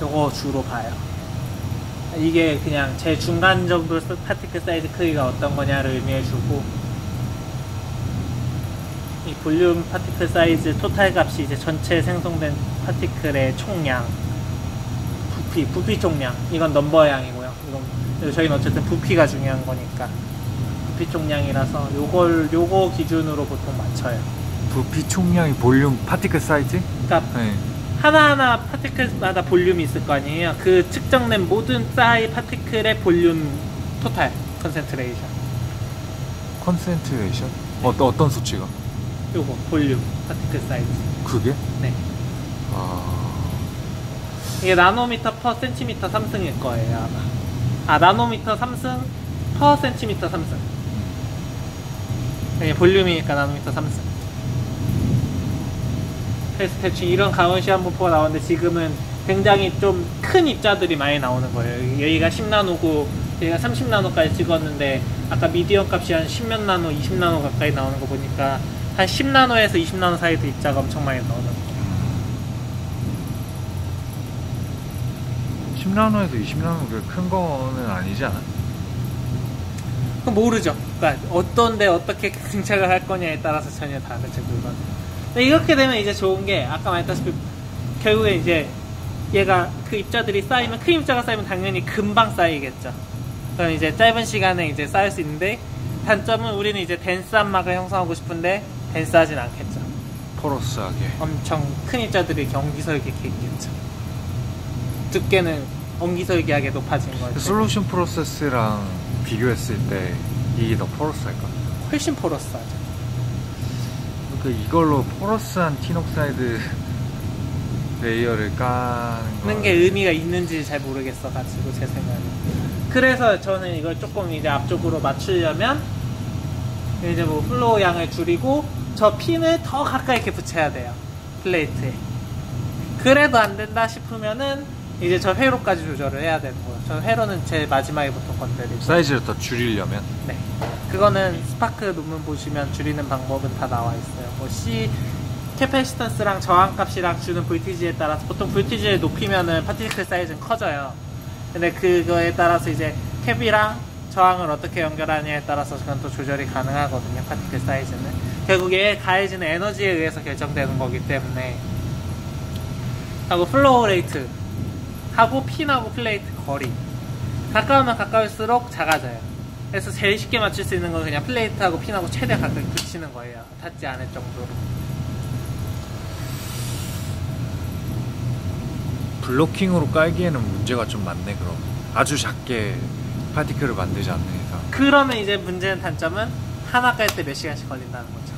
요거 주로 봐요. 이게 그냥 제 중간 정도 스- 파티클 사이즈 크기가 어떤 거냐를 의미해주고 이 볼륨 파티클 사이즈 토탈 값이 이제 전체 생성된 파티클의 총량 부피, 부피 총량 이건 넘버 양이고요. 이건 그리고 저희는 어쨌든 부피가 중요한 거니까 부피 총량이라서 요걸 요거 기준으로 보통 맞춰요. 부피 총량이 볼륨 파티클 사이즈? 그러니까 네. 하나하나 파티클마다 볼륨이 있을 거 아니에요. 그 측정된 모든 사이 파티클의 볼륨 토탈 컨센트레이션. 컨센트레이션? 어떤 어떤 수치가? 요거 볼륨 파티클 사이즈. 그게? 네. 아 이게 나노미터 퍼 센티미터 3승일 거예요, 아마. 아, 나노미터 3승 퍼 센티미터 3승. 네, 볼륨이니까 나노미터 3승. 대충 이런 가온 시 한 분포가 나오는데 지금은 굉장히 좀 큰 입자들이 많이 나오는 거예요. 여기가 10나노고 여기가 30나노까지 찍었는데 아까 미디엄 값이 한 10몇 나노, 20나노 가까이 나오는 거 보니까 한 10나노에서 20나노 사이도 입자가 엄청 많이 나오는 거예요. 10나노에서 20나노 그큰 거는 아니지 않아? 모르죠. 그러니까 어떤데 어떻게 증착을 할 거냐에 따라서 전혀 다르죠. 그건. 근데 이렇게 되면 이제 좋은 게 아까 말했다시피 결국에 이제 얘가 그 입자들이 쌓이면 큰 입자가 쌓이면 당연히 금방 쌓이겠죠. 그럼 이제 짧은 시간에 이제 쌓일 수 있는데 단점은 우리는 이제 덴스한 막을 형성하고 싶은데 덴스하진 않겠죠. 포러스하게 엄청 큰 입자들이 경기설계게 있겠죠. 두께는 엄기설계하게 높아진 거죠. 그 솔루션 프로세스랑 비교했을 때 이게 더 포러스할까? 훨씬 포러스하죠. 그러니까 이걸로 포러스한 티녹사이드 레이어를 까는 게 의미가 있는지 잘 모르겠어 가지고 제 생각에. 그래서 저는 이걸 조금 이제 앞쪽으로 맞추려면 이제 뭐 플로우 양을 줄이고 저 핀을 더 가까이 이렇게 붙여야 돼요 플레이트에. 그래도 안 된다 싶으면은 이제 저 회로까지 조절을 해야 되는 거예요 저 회로는 제 마지막에 보통 건드리고 사이즈를 더 줄이려면 네. 그거는 스파크 논문 보시면 줄이는 방법은 다 나와 있어요. 뭐 C 캐패시턴스랑 저항값이랑 주는 볼티지에 따라서 보통 볼티지를 높이면은 파티클 사이즈는 커져요. 근데 그거에 따라서 이제 캡이랑 저항을 어떻게 연결하냐에 따라서 그건 또 조절이 가능하거든요. 파티클 사이즈는. 결국 얘 가해지는 에너지에 의해서 결정되는 거기 때문에 하고 플로우 레이트 하고 핀하고 플레이트 거리 가까우면 가까울수록 작아져요. 그래서 제일 쉽게 맞출 수 있는 건 그냥 플레이트하고 핀하고 최대 가까이 붙이는 거예요. 닿지 않을 정도로. 블로킹으로 깔기에는 문제가 좀 많네 그럼 아주 작게 파티클을 만들지 않는 이상 그러면 이제 문제는 단점은 하나 깔 때 몇 시간씩 걸린다는 거죠.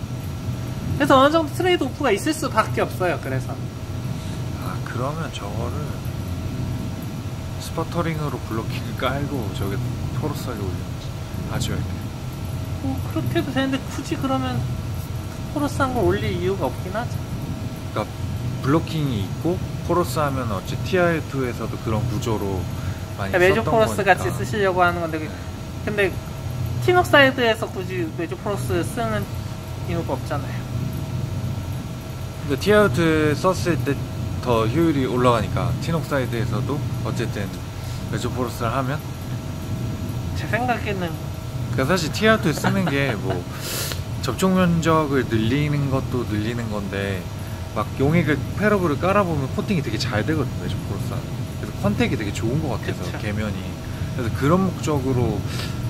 그래서 어느 정도 트레이드 오프가 있을 수밖에 없어요. 그래서 아 그러면 저거를 스퍼터링으로 블로킹을 깔고 저게 포러스하게 올려야지 아주 얇게 뭐 그렇게 해도 되는데 굳이 그러면 포러스한 걸 올릴 이유가 없긴 하죠. 그러니까 블로킹이 있고 포러스 하면 어째 TR2에서도 그런 구조로 많이 그러니까 메조 거니까. 같이 쓰시려고 하는 건데 그- 네. 근데 티녹사이드에서 굳이 메조 포러스 쓰는 이유가 없잖아요. 근데 TR2 썼을 때 더 효율이 올라가니까 티녹 사이드에서도 어쨌든 메조포러스를 하면 제 생각에는 그러니까 사실 TR2 쓰는 게 뭐 접촉 면적을 늘리는 것도 늘리는 건데 막 용액을 패러브를 깔아보면 코팅이 되게 잘 되거든요 메조포러스 그래서 컨택이 되게 좋은 것 같아서 그쵸. 계면이. 그래서 그런 목적으로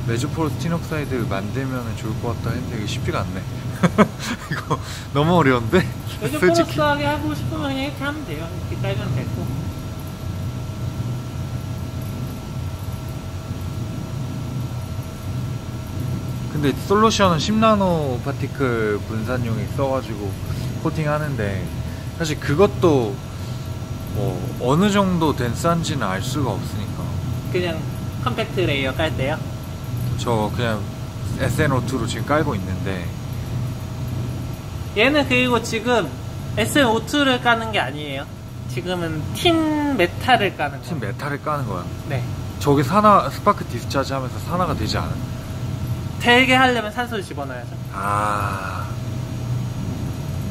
메조포러스 티녹 사이드 만들면 좋을 것 같다 했는데 이게 쉽지가 않네 이거 너무 어려운데 솔직히 포러스하게 하고 싶으면 이렇게 하면 돼요. 이렇게 깔면 되고. 근데 솔루션은 10나노 파티클 분산 용액 써가지고 코팅하는데 사실 그것도 뭐 어느 정도 덴스한지는 알 수가 없으니까 그냥 컴팩트 레이어 깔 때요. 저 그냥 SNO2로 지금 깔고 있는데 얘는 그리고 지금 SN52를 까는 게 아니에요. 지금은 틴 메탈을 까는 지금 거. 메탈을 까는 거야 네. 저게 산화 스파크 디스차지 하면서 산화가 되지 않아? 되게 하려면 산소를 집어넣어야죠. 아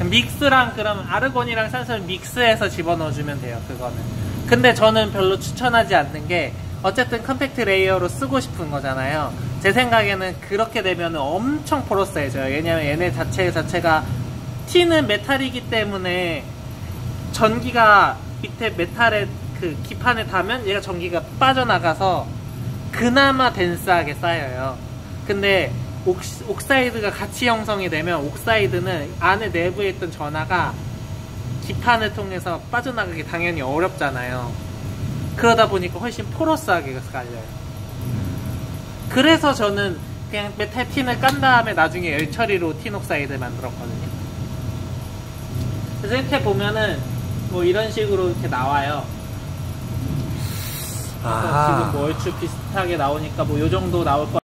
믹스랑 그럼 아르곤이랑 산소를 믹스해서 집어넣어주면 돼요. 그거는 근데 저는 별로 추천하지 않는 게 어쨌든 컴팩트 레이어로 쓰고 싶은 거잖아요. 제 생각에는 그렇게 되면 엄청 포러스해져요. 왜냐면 얘네 자체 자체가 T는 메탈이기 때문에 전기가 밑에 메탈의 그 기판에 닿으면 얘가 전기가 빠져나가서 그나마 덴스하게 쌓여요. 근데 옥시, 옥사이드가 같이 형성이 되면 옥사이드는 안에 내부에 있던 전하가 기판을 통해서 빠져나가기 당연히 어렵잖아요. 그러다 보니까 훨씬 포러스하게 깔려요. 그래서 저는 그냥 메탈 틴을 깐 다음에 나중에 열 처리로 틴 옥사이드 만들었거든요. 그래서 이렇게 보면은 뭐 이런 식으로 이렇게 나와요. 그래서. 지금 뭐 얼추 비슷하게 나오니까 뭐 요 정도 나올 거